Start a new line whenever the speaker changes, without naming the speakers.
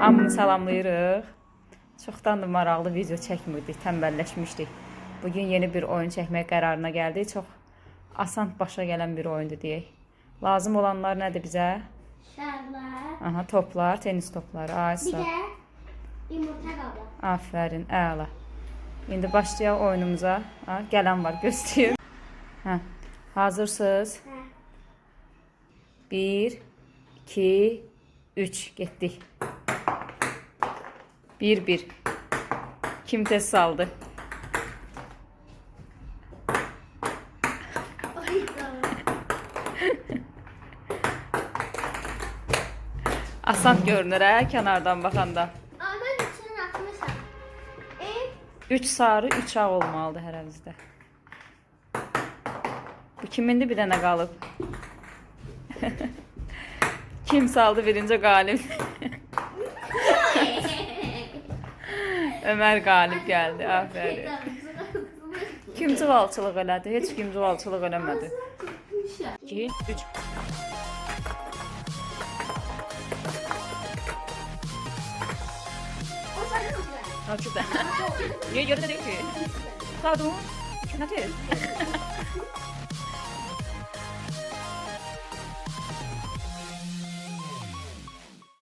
Hamını salamlayırıq. Çoxdandır maraqlı video çəkmirdik, tənbəlləşmişdik. Bugün yeni bir oyun çəkmək qərarına gəldik. Çox asan başa gələn bir oyundur deyək. Lazım olanlar nədir bizə?
Şarlar.
Aha, toplar, tenis topları. Ay,
Bir de yumurta kabı.
Aferin, əla. İndi başlayaq oyunumuza. Ha, gələn var, göstərir. Hə. Hazırsınız?
Ha.
1 2 3 getdik. 1 1 Kim tez saldı?
Ay tamam.
Asan görünür hə, kənardan baxanda.
Ama ben içine atmışım. Ev
3 sarı, 3 ağ olmalıdır hər əvizdə. Bu kimindir bir dənə qalıb? Kim saldı birinci qalib? Ömər qalib gəldi. Afərin. Kim cıvalçılıq elədi? Heç kim cıvalçılıq eləmədi. 2 3
O sana mı güzel?
Ha. Niye yarıda değil ki? Pardon. Şuna tez.